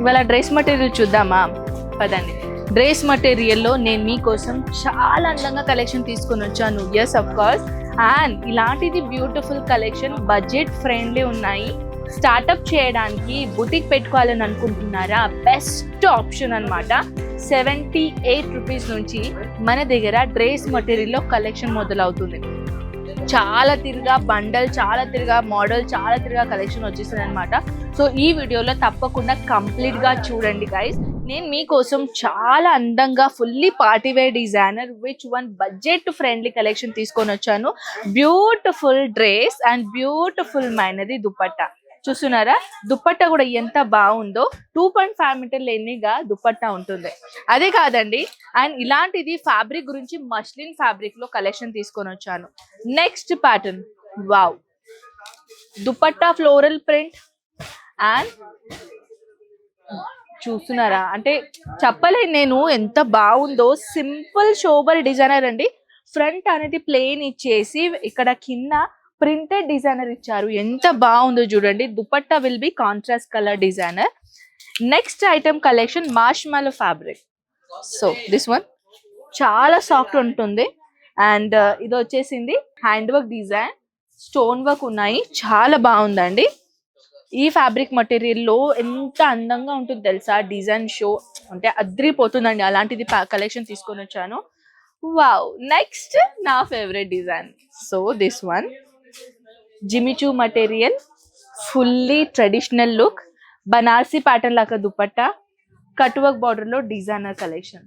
ఇవాళ dress material చూద్దామా? పదండి. డ్రెస్ మెటీరియల్లో నేను మీకోసం చాలా అందంగా కలెక్షన్ తీసుకొని వచ్చాను. ఎస్ అఫ్ కోర్స్ అండ్ ఇలాంటిది బ్యూటిఫుల్ కలెక్షన్ బడ్జెట్ ఫ్రెండ్లీ ఉన్నాయి. స్టార్టప్ చేయడానికి బుటిక్ పెట్టుకోవాలని అనుకుంటున్నారా? బెస్ట్ ఆప్షన్ అన్నమాట. సెవెంటీ ఎయిట్ రూపీస్ నుంచి మన దగ్గర డ్రెస్ మెటీరియల్లో కలెక్షన్ మొదలవుతుంది. చాలా తిరిగా బండల్ చాలా తిరిగా మోడల్ చాలా తిరిగా కలెక్షన్ వచ్చేసింది అనమాట సో ఈ వీడియోలో తప్పకుండా కంప్లీట్గా చూడండి గైస్ నేను మీకోసం చాలా అందంగా fully party wear designer which one budget friendly collection తీసుకొని వచ్చాను. బ్యూటిఫుల్ డ్రెస్ అండ్ బ్యూటిఫుల్ మైనది దుపట్టా చూస్తున్నారా? దుప్పట్ట కూడా ఎంత బాగుందో. టూ పాయింట్ ఫైవ్ మీటర్ లెన్నిగా దుప్పట్ట ఉంటుంది. అదే కాదండి అండ్ ఇలాంటిది ఫ్యాబ్రిక్ గురించి మస్లిన్ ఫ్యాబ్రిక్లో కలెక్షన్ తీసుకొని వచ్చాను. Next pattern. Wow. Dupatta floral print. And చూస్తున్నారా? అంటే చెప్పలేను నేను ఎంత బాగుందో. సింపుల్ షోబర్ డిజైనర్ అండి. ఫ్రంట్ అనేది ప్లేన్ ఇచ్చేసి ఇక్కడ కింద ప్రింటెడ్ డిజైనర్ ఇచ్చారు. ఎంత బాగుందో చూడండి. Dupatta will be contrast colour designer next item collection marshmallow fabric so this one చాలా సాఫ్ట్ ఉంటుంది. అండ్ uh, ఇది వచ్చేసింది hand work design stone work ఉన్నాయి. చాలా బాగుందండి. ఈ ఫ్యాబ్రిక్లో ఎంత అందంగా ఉంటుంది తెలుసా? డిజైన్ షో అంటే అద్రిపోతుందండి. అలాంటిది కలెక్షన్ తీసుకొని వచ్చాను. వావ్ నెక్స్ట్ నా favourite design so this one Jimmy Choo material fully traditional look Banarasi pattern లాగా దుపట్టా కట్ వర్క్ బార్డర్లో డిజైనర్ కలెక్షన్.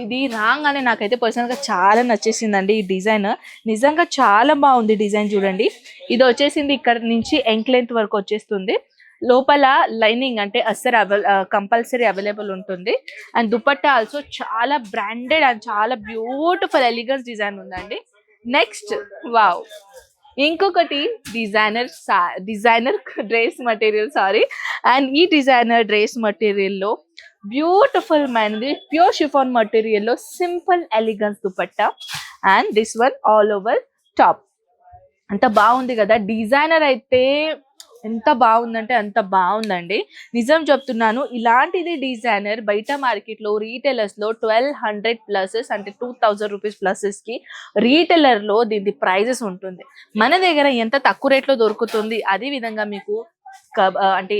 ఇది రాంగ్ అని నాకైతే పర్సనల్గా చాలా నచ్చేసిందండి ఈ డిజైన్. నిజంగా చాలా బాగుంది డిజైన్ చూడండి. ఇది వచ్చేసింది ఇక్కడ నుంచి ఎంక్ లెంత్ వరకు వచ్చేస్తుంది. లోపల లైనింగ్ అంటే అస్సర్ కంపల్సరీ అవైలబుల్ ఉంటుంది. అండ్ దుపట్టా ఆల్సో చాలా బ్రాండెడ్ అండ్ చాలా బ్యూటిఫుల్ ఎలిగన్స్ డిజైన్ ఉందండి. Next wow! ఇంకొకటి designer designer dress material sari and ఈ డిజైనర్ డ్రెస్ మటీరియల్లో బ్యూటిఫుల్ మైనది pure chiffon మటీరియల్లో simple elegance dupatta. And this one all over top అంత బాగుంది కదా. డిజైనర్ అయితే ఎంత బాగుందంటే అంత బాగుందండి. నిజం చెప్తున్నాను ఇలాంటిది డిజైనర్ బయట మార్కెట్లో లో ట్వెల్వ్ హండ్రెడ్ ప్లసెస్ అంటే టూ థౌజండ్ రూపీస్ ప్లసెస్కి కి లో దీని ప్రైజెస్ ఉంటుంది. మన దగ్గర ఎంత తక్కువ రేట్లో దొరుకుతుంది అదే విధంగా మీకు అంటే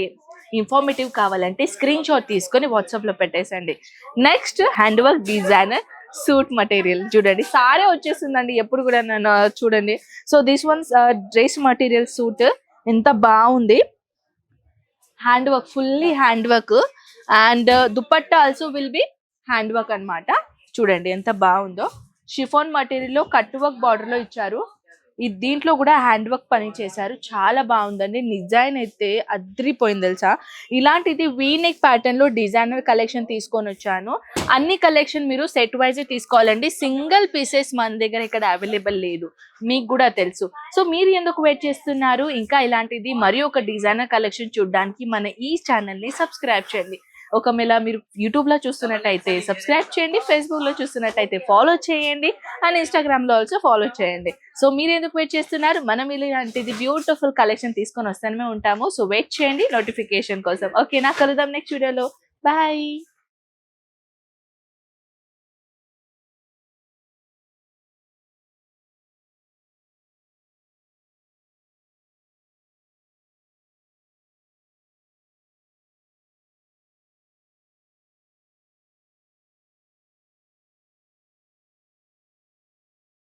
ఇన్ఫర్మేటివ్ కావాలంటే స్క్రీన్ షాట్ తీసుకొని వాట్సాప్లో పెట్టేసండి. Next hand work designer suit material. చూడండి సారే వచ్చేసిందండి ఎప్పుడు కూడా నన్ను చూడండి. So this ones dress material suit ఎంత బాగుంది. Hand work fully hand work and dupatta also will be hand work అన్నమాట. చూడండి ఎంత బాగుందో. షిఫోన్ మటీరియల్లో కట్ వర్క్ బార్డర్లో ఇచ్చారు. ఈ దీంట్లో కూడా హ్యాండ్ వర్క్ పని చేశారు. చాలా బాగుందండి. డిజైన్ అయితే అద్రిపోయింది తెలుసా? ఇలాంటిది వీనెక్ ప్యాటర్న్లో డిజైనర్ కలెక్షన్ తీసుకొని వచ్చాను. అన్ని కలెక్షన్ మీరు సెట్ వైజ్ తీసుకోవాలండి. సింగిల్ పీసెస్ మన దగ్గర ఇక్కడ అవైలబుల్ లేదు. మీకు కూడా తెలుసు. సో మీరు ఎందుకు వెయిట్ చేస్తున్నారు? ఇంకా ఇలాంటిది మరి ఒక డిజైనర్ కలెక్షన్ చూడడానికి మన ఈ ఛానల్ని సబ్స్క్రైబ్ చేయండి. ఒకవేళ మీరు యూట్యూబ్లో చూస్తున్నట్టయితే సబ్స్క్రైబ్ చేయండి ఫేస్బుక్లో చూస్తున్నట్టయితే ఫాలో చేయండి అండ్ ఇన్స్టాగ్రామ్లో ఆల్సో ఫాలో చేయండి. సో మీరు ఎందుకు వెయిట్ చేస్తున్నారు? మనం ఇలాంటిది బ్యూటిఫుల్ కలెక్షన్ తీసుకొని వస్తానే ఉంటాము. సో వెయిట్ చేయండి నోటిఫికేషన్ కోసం. ఓకేనా కలుద్దాం నెక్స్ట్ వీడియోలో బాయ్